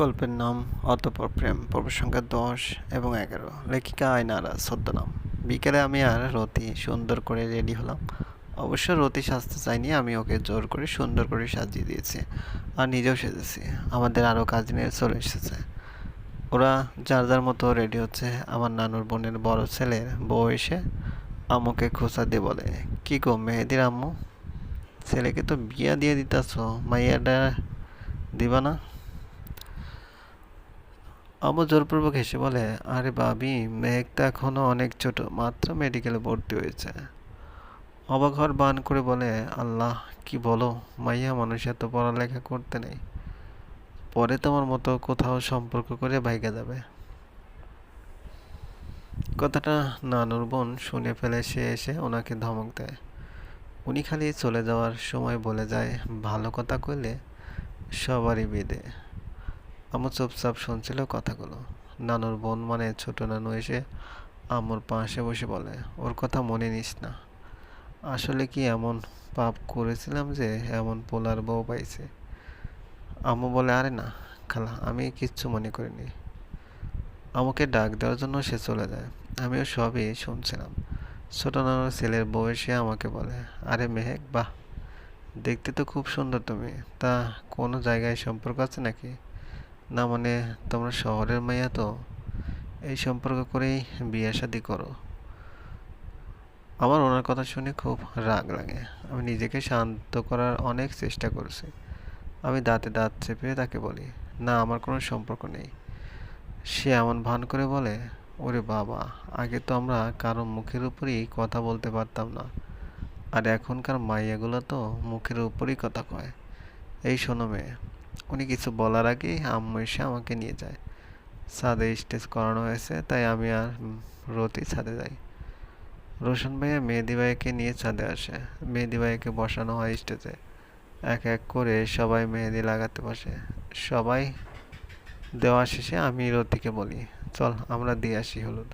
গল্পের নাম অতঃপর প্রেম পর্ব সংখ্যা দশ এবং এগারো। লেখিকা আয়নারা ছদ্মনাম বিকেলে আমি আর রতি সুন্দর করে রেডি হলাম। অবশ্য রতি সাজতে চাইনি, আমি ওকে জোর করে সুন্দর করে সাজিয়ে দিয়েছি আর নিজেও সেজেছি। আমাদের আরও কাজিনের চলে এসেছে। ওরা যার যার মতো রেডি হচ্ছে। আমার নানুর বোনের বড় ছেলের বউ এসে আম্মুকে খোঁচা দিয়ে বলে, কি গো মেহেদির আম্মু? ছেলেকে তো বিয়া দিয়ে দিতাছ মাইয়াটা দিবা না? আম্মু জোরপূর্বক হেসে বলে, আরে বাবি, মেঘ তো এখনও অনেক ছোট, মাত্র মেডিকেলে ভর্তি হয়েছে। অবাক হওয়ার বান করে বলে, আল্লাহ, কি বলো? মাইয়া মানুষ এত পড়ালেখা করতে নেই। পরে তোমার মতো কোথাও সম্পর্ক করে ভাইগা যাবে। কথাটা নানুর বোন শুনে ফেলে সে এসে ওনাকে ধমক দেয়। উনি খালি চলে যাওয়ার সময় বলে যায়, ভালো কথা কইলে সবারই বেদে। আম্মু চুপচাপ শুনছিল কথাগুলো। নানুর বোন মানে ছোট নানু এসে আম্মুর পাশে বসে বলে, ওর কথা মনে নিস না। আসলে কি এমন পাপ করেছিলাম যে এমন পোলার বউ পাইছে? আম্মু বলে, আরে না, খালা, আমি কিচ্ছু মনে করিনি। আমাকে ডাক দেওয়ার জন্য সে চলে যায়। আমিও সবই শুনছিলাম। ছোট নানুর ছেলের বউ এসে আমাকে বলে, আরে মেহেক, বাহ! দেখতে তো খুব সুন্দর তুমি। তা কোনো জায়গায় সম্পর্ক আছে নাকি? না মানে তোমরা শহরের মাইয়া তো? এই সম্পর্ক করেই বিয়ে শাদি করো। আমার ওনার কথা শুনে খুব রাগ লাগে। আমি নিজেকে শান্ত করার অনেক চেষ্টা করছি। আমি দাঁতে দাঁত চেপে তাকে বলি, না, আমার কোনো সম্পর্ক নেই। সে এমন ভান করে বলে, ওরে বাবা, আগে তো আমরা কারও মুখের উপরই কথা বলতে পারতাম না। আর এখনকার মাইয়াগুলো তো মুখের উপরই কথা কয়। এই শোনো মেয়ে উনি কিছু বলার আগেই আম্মু এসে আমাকে নিয়ে যায়। ছাদে স্টেজ করানো হয়েছে, তাই আমি আর রতি ছাদে যাই। রোশন ভাইয়া মেহেদি ভাইকে নিয়ে ছাদে আসে। মেহেদি ভাইকে বসানো হয় স্টেজে। এক এক করে সবাই মেহেদি লাগাতে বসে। সবাই দেওয়া শেষে আমি রতিকে বলি, চল, আমরা দিয়ে আসি হলুদ।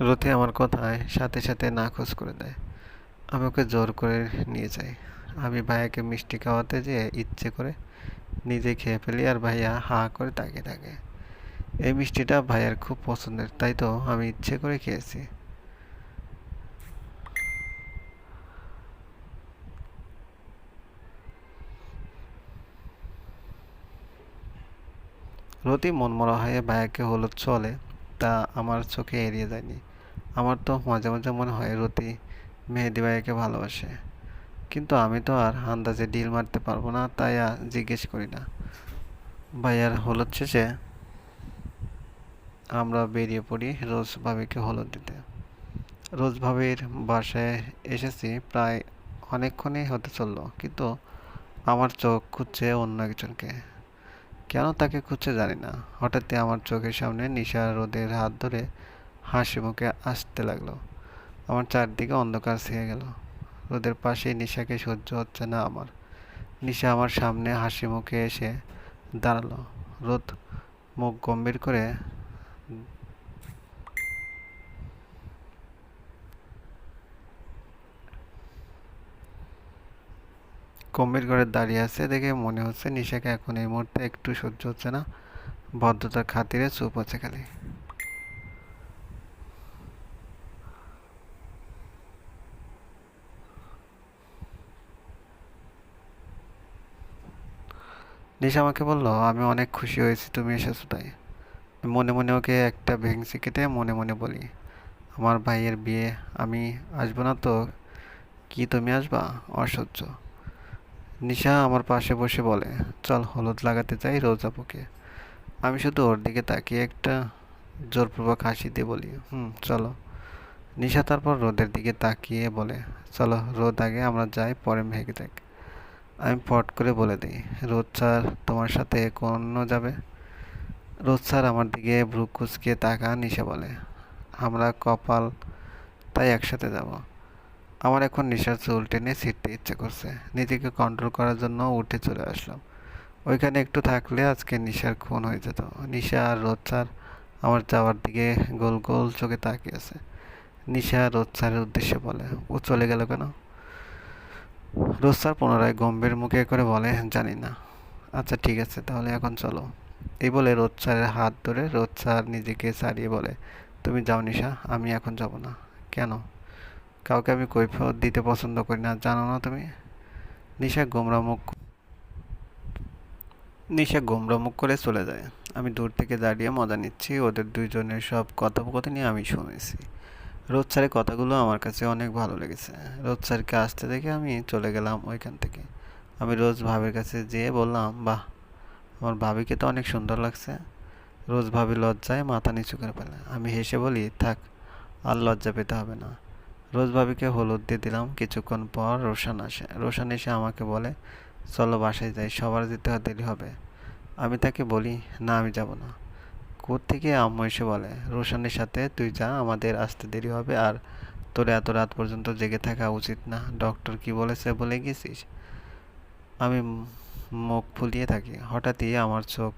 রতি আমার কথায় সাথে সাথে নাকচ করে দেয়। আমি ওকে জোর করে নিয়ে যাই। আমি ভাইয়াকে মিষ্টি খাওয়াতে যেয়ে ইচ্ছে করে নিজে খেয়ে ফেলি আর ভাইয়া হা করে তাকিয়ে থাকে। এই মিষ্টিটা ভাইয়ার খুব পছন্দের, তাই তো আমি ইচ্ছে করে খেয়েছি। রতি মনমরা হয়ে ভাইয়াকে হলুদ চলে, তা আমার চোখে এড়িয়ে যায়নি। আমার তো মাঝে মাঝে মনে হয় রতি মেহেদি ভাইয়াকে ভালোবাসে। কিন্তু আমি তো আর আন্দাজে ডিল মারতে পারব না, তাই আর জিজ্ঞেস করি না। ভাইয়ার হলুদ শেষে? আমরা বেরিয়ে পড়ি রোজ ভাবিকে হলুদ দিতে। রোজ ভাবির বাসায় এসেছি, প্রায় অনেকক্ষণই হতে চলল, কিন্তু আমার চোখ খুঁজছে অন্য একজনকে। কেন তাকে খুঁজছে জানি না। হঠাৎই আমার চোখের সামনে নিশা রোদের হাত ধরে হাসি মুখে আসতে লাগল। আমার চারদিকে অন্ধকার ছেয়ে গেল। রোদের পাশে নিশাকে সহ্য হচ্ছে না আমার। নিশা আমার সামনে হাসি মুখে এসে দাঁড়াল। রোদ মুখ গম্ভীর করে গম্ভীর করে দাঁড়িয়ে আছে দেখে মনে হচ্ছে নিশাকে এখন এই মুহূর্তে একটু সহ্য হচ্ছে না। ভদ্রতার খাতিরে চুপ আছে খালি। নিশা আমাকে বলল, আমি অনেক খুশি হয়েছি, তুমি এসেছ তাই। মনে মনে ওকে একটা ভেংসি কেটে মনে মনে বলি, আমার ভাইয়ের বিয়ে, আমি আসব না তো? কি তুমি আসবা? অসহ্য। নিশা আমার পাশে বসে বলে, চল হলুদ লাগাতে চাই রোজাপুকে আমি শুধু ওর দিকে তাকিয়ে একটা জোরপূর্বক হাসি দিয়ে বলি, হুম, চলো। নিশা তারপর রোদের দিকে তাকিয়ে বলে, চলো রোদ আগে, আমরা যাই, পরে ভেগে যাক আমি পট করে বলে দিই রোদ স্যার তোমার সাথে কোন যাবে? রোদ স্যার আমার দিকে ভ্রু কুচকে তাকা নিশা বলে, আমরা কপাল, তাই একসাথে যাব। আমার এখন নিশার চুল টেনে ছিটতে ইচ্ছে করছে। নিজেকে কন্ট্রোল করার জন্য উঠে চলে আসলাম। ওইখানে একটু থাকলে আজকে নিশার খুন হয়ে যেত। নিশা আর রোদ স্যার আমার যাওয়ার দিকে গোল গোল চোখে তাকিয়েছে নিশা রোদ স্যারের উদ্দেশ্যে বলে, ও চলে গেল কেন? রোজ স্যার পুনরায় গম্ভীর মুখে করে বলে, জানি না। আচ্ছা ঠিক আছে, তাহলে এখন চলো। এই বলে রোদ স্যারের হাত ধরে রোদ স্যার নিজেকে ছাড়িয়ে বলে, তুমি যাও নিশা, আমি এখন যাব না। কেন? কাউকে আমি কৈফিয়ত দিতে পছন্দ করি না, জানো না তুমি? নিশা গোমরা মুখ নিশা গোমরা মুখ করে চলে যায়। আমি দূর থেকে দাঁড়িয়ে মজা নিচ্ছি, ওদের দুইজনের সব কথোপকথনই আমি শুনেছি। রোদ স্যারের কথাগুলো আমার কাছে অনেক ভালো লেগেছে। রোদ স্যারকে আসতে দেখে আমি চলে গেলাম ওইখান থেকে। আমি রোজ ভাবির কাছে যেয়ে বললাম, বাহ, আমার ভাবিকে তো অনেক সুন্দর লাগছে। রোজ ভাবি লজ্জায় মাথা নিচু করে ফেলে। আমি হেসে বলি, থাক, আর লজ্জা পেতে হবে না। রোজ ভাবিকে হলুদ দিয়ে দিলাম। কিছুক্ষণ পর রোশান আসে। রোশান এসে আমাকে বলে, চলো বাসায় যাই, সবার যেতে দেরি হবে। আমি তাকে বলি, না, আমি যাব না। থেকে আম্মু এসে বলে, রোশানের সাথে তুই যা, আমাদের আসতে দেরি হবে আর তোর এত রাত পর্যন্ত জেগে থাকা উচিত না। ডক্টর কি বলেছে বলে গেছিস? আমি মুখ ফুলিয়ে থাকি। হঠাৎই আমার চোখ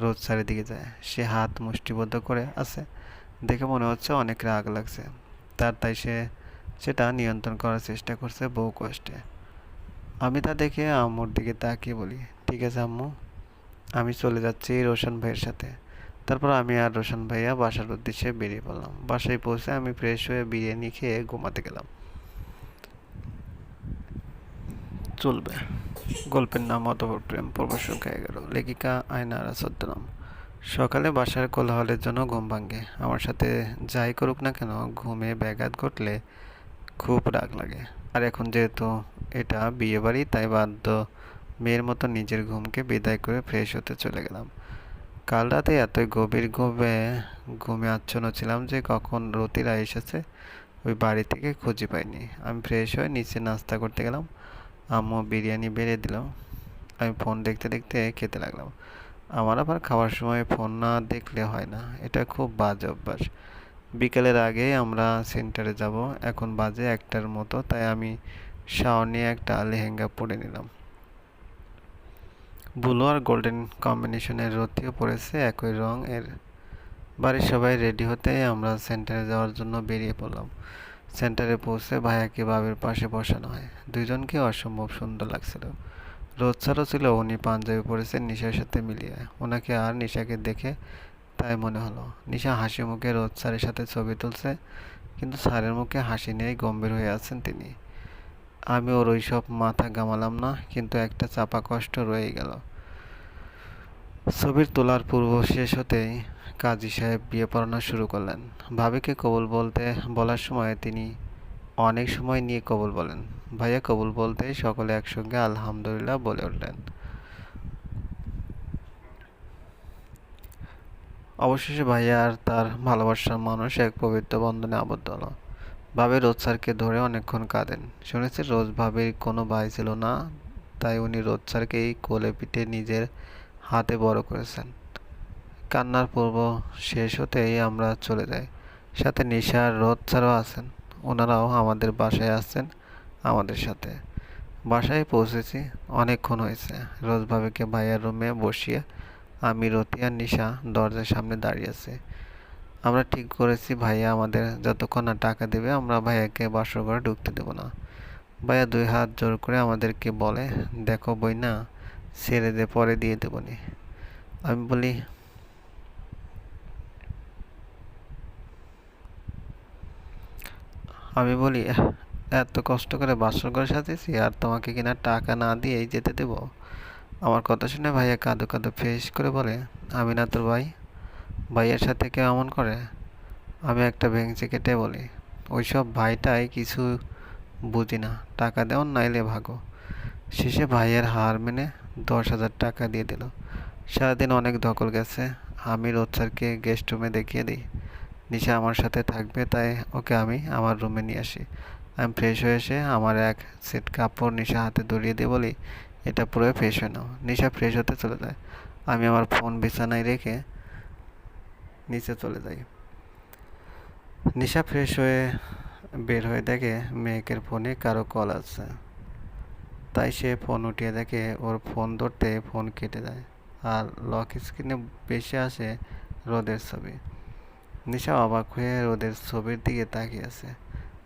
রোদ চারিদিকে যায়। সে হাত মুষ্টিবদ্ধ করে আছে। দেখে মনে হচ্ছে অনেক রাগ লাগছে। তার তাই সে সেটা নিয়ন্ত্রণ করার চেষ্টা করছে বহু কষ্টে। আমি তা দেখে আম্মুর দিকে তাকিয়ে বলি, ঠিক আছে আম্মু, আমি চলে যাচ্ছি রোশন ভাইয়ের সাথে। তারপর আমি আর রোশন ভাইয়া বাসার উদ্দেশ্যে বেরিয়ে পড়লাম। বাসায় পৌঁছে আমি ফ্রেশ হয়ে বিরিয়ানি খেয়ে ঘুমাতে গেলাম। চলবে। গল্পের নাম অতপর প্রেম পর্ব সংখ্যা এগারো লেখিকা আয়নারা ছদ্মনাম সকালে বাসার কোলাহলের জন্য ঘুম ভাঙ্গে আমার সাথে যাই করুক না কেন, ঘুমে ব্যাঘাত ঘটলে খুব রাগ লাগে। আর এখন যেহেতু এটা বিয়েবাড়ি, তাই বাধ্য মেয়ের মতো নিজের ঘুমকে বিদায় করে ফ্রেশ হতে চলে গেলাম। কাল রাতে এতই গভীর ঘুমে ঘুমে আচ্ছন্ন ছিলাম যে কখন রতিরা এসেছে, ওই বাড়ি থেকে খুঁজে পাইনি। আমি ফ্রেশ হয়ে নিচে নাস্তা করতে গেলাম। আম্মু বিরিয়ানি বেড়ে দিল। আমি ফোন দেখতে দেখতে খেতে লাগলাম। আমার আবার খাওয়ার সময় ফোন না দেখলে হয় না। এটা খুব বাজে অভ্যাস। বিকেলের আগে আমরা সেন্টারে যাব। এখন বাজে একটার মতো, তাই আমি শাওয়ার নিয়ে একটা লেহেঙ্গা পরে নিলাম। ব্লু আর গোল্ডেন কম্বিনেশনের রতিও পড়েছে একই রং। এর বাড়ির সবাই রেডি হতে আমরা সেন্টারে যাওয়ার জন্য বেরিয়ে পড়লাম। সেন্টারে পৌঁছে ভাইয়াকে বাবের পাশে বসানো হয়। দুইজনকে অসম্ভব সুন্দর লাগছিল। রোদ ছাড়ও ছিল, উনি পাঞ্জাবি পরেছেন নিশার সাথে মিলিয়ে। ওনাকে আর নিশাকে দেখে তাই মনে হলো, নিশা হাসি মুখে রোদ স্যারের সাথে ছবি তুলছে, কিন্তু স্যারের মুখে হাসি নেই, গম্ভীর হয়ে আছেন তিনি। আমি ওর ওইসব মাথা গামালাম না, কিন্তু একটা চাপা কষ্ট রয়ে গেল। ছবির তোলার পূর্ব শেষ হতেই কাজী সাহেব বিয়ে পড়ানো শুরু করলেন। ভাবিকে কবুল বলতে, বলার সময় তিনি অনেক সময় নিয়ে কবুল বলেন। ভাইয়া কবুল বলতেই সকলে একসঙ্গে আলহামদুলিল্লাহ বলে উঠলেন। অবশেষে ভাইয়া আর তার ভালোবাসার মানুষ এক পবিত্র বন্ধনে আবদ্ধ হলো। ভাবে রোজ স্যারকে ধরে অনেকক্ষণ কাঁদেন। শুনেছি রোজ ভাবির কোনো ভাই ছিল না, তাই উনি রোজ স্যারকেই কোলে পিঠে নিজের হাতে বড় করেছেন। কান্নার পূর্ব শেষ হতেই আমরা চলে যাই। সাথে নিশার রোদ স্যারও আছেন। ওনারাও আমাদের বাসায় আসছেন আমাদের সাথে। বাসায় পৌঁছেছি, অনেকক্ষণ হয়েছে। রোজ ভাবিকে ভাইয়ার রুমে বসিয়ে আমি রতি আর নিশা দরজার সামনে দাঁড়িয়ে আছি। আমরা ঠিক করেছি, ভাইয়া আমাদের যতক্ষণ না টাকা দেবে, আমরা ভাইয়াকে বাসর ঘরে ঢুকতে দেবো না। ভাইয়া দুই হাত জোর করে আমাদেরকে বলে, দেখো বই না ছেড়ে দে, পরে দিয়ে দেবনি। আমি বলি আমি বলি এত কষ্ট করে বাসর ঘরে সাজিয়েছি, আর তোমাকে কিনা টাকা না দিয়েই যেতে দেবো? আমার কথা শুনে ভাইয়া কাঁদো কাঁদো ফেস করে বলে, আমি না তোর ভাই ভাইয়ের সাথে কেউ এমন করে? আমি একটা ভেঙচি কেটে বলি, ওইসব ভাইটাই কিছু বুঝি না, টাকা দেওয়ার নাইলে ভাগো। শেষে ভাইয়ের হার মেনে দশ হাজার টাকা দিয়ে দিল। সারাদিন অনেক ধকল গেছে, আমি রোচারকে গেস্ট রুমে দেখিয়ে দিই। নিশা আমার সাথে থাকবে, তাই ওকে আমি আমার রুমে নিয়ে আসি। আমি ফ্রেশ হয়ে এসে আমার এক সেট কাপড় নিশা হাতে ধরিয়ে দিয়ে বলি, এটা পুরো ফ্রেশ হয়ে নাও। নিশা ফ্রেশ হতে চলে যায়। আমি আমার ফোন বিছানায় রেখে নিচে চলে যাই। নিশা ফ্রেশ হয়ে বের হয়ে দেখে মেয়েকের ফোনে কারও কল আছে তাই সে ফোন উঠিয়ে দেখে ওর ফোন ধরতে ফোন কেটে যায় আর লক স্ক্রিনে বেশি আসে রোদের ছবি। নিশা অবাক হয়ে রোদের ছবির দিকে তাকিয়ে আছে।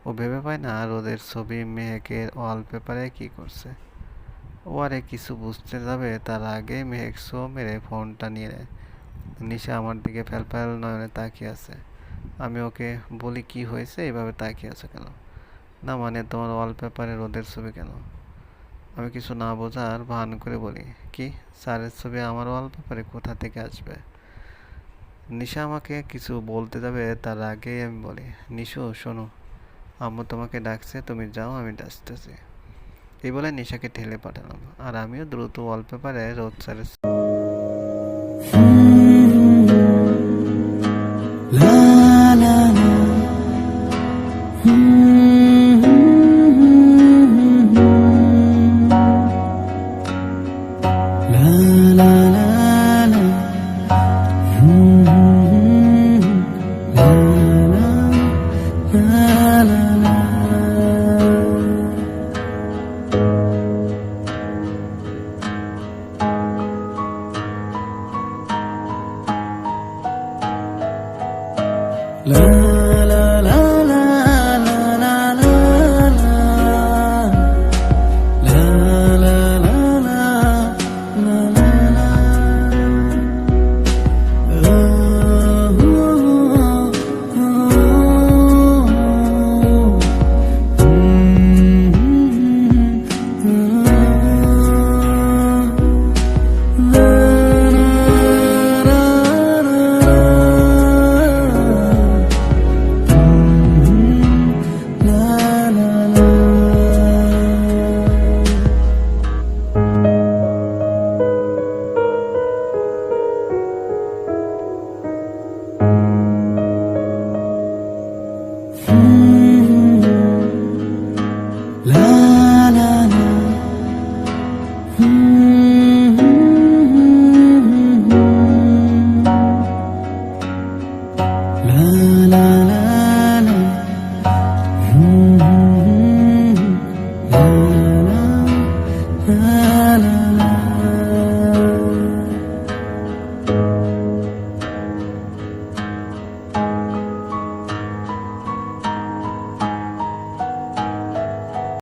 ও ভেবে পায় না রোদের ছবি মেহেকের ওয়ালপেপারে কী করছে। ও আরে কিছু বুঝতে যাবে তার আগে মেহেক শো মেরে ফোনটা নিয়ে নেয়। নিশা আমার দিকে ফ্যাল ফ্যাল নয়নে তাকিয়ে আছে। আমি ওকে বলি, কি হয়েছে? এভাবে তাকিয়ে আছে কেন? না মানে তোমার ওয়ালপেপারে রোদের ছবি কেন? আমি কিছু না বোঝার ভান করে বলি। কি? স্যারের ছবি আমার ওয়ালপেপারে কোথা থেকে আসবে? নিশা আমাকে কিছু বলতে যাবে, তার আগেই আমি বলি, নিশু, শোনো, আম্মু তোমাকে ডাকছে, তুমি যাও, আমি ডাকতেছি। এই বলে নিশাকে ঠেলে পাঠালাম। আর আমিও দ্রুত ওয়ালপেপারে রোদ স্যারের Thank you.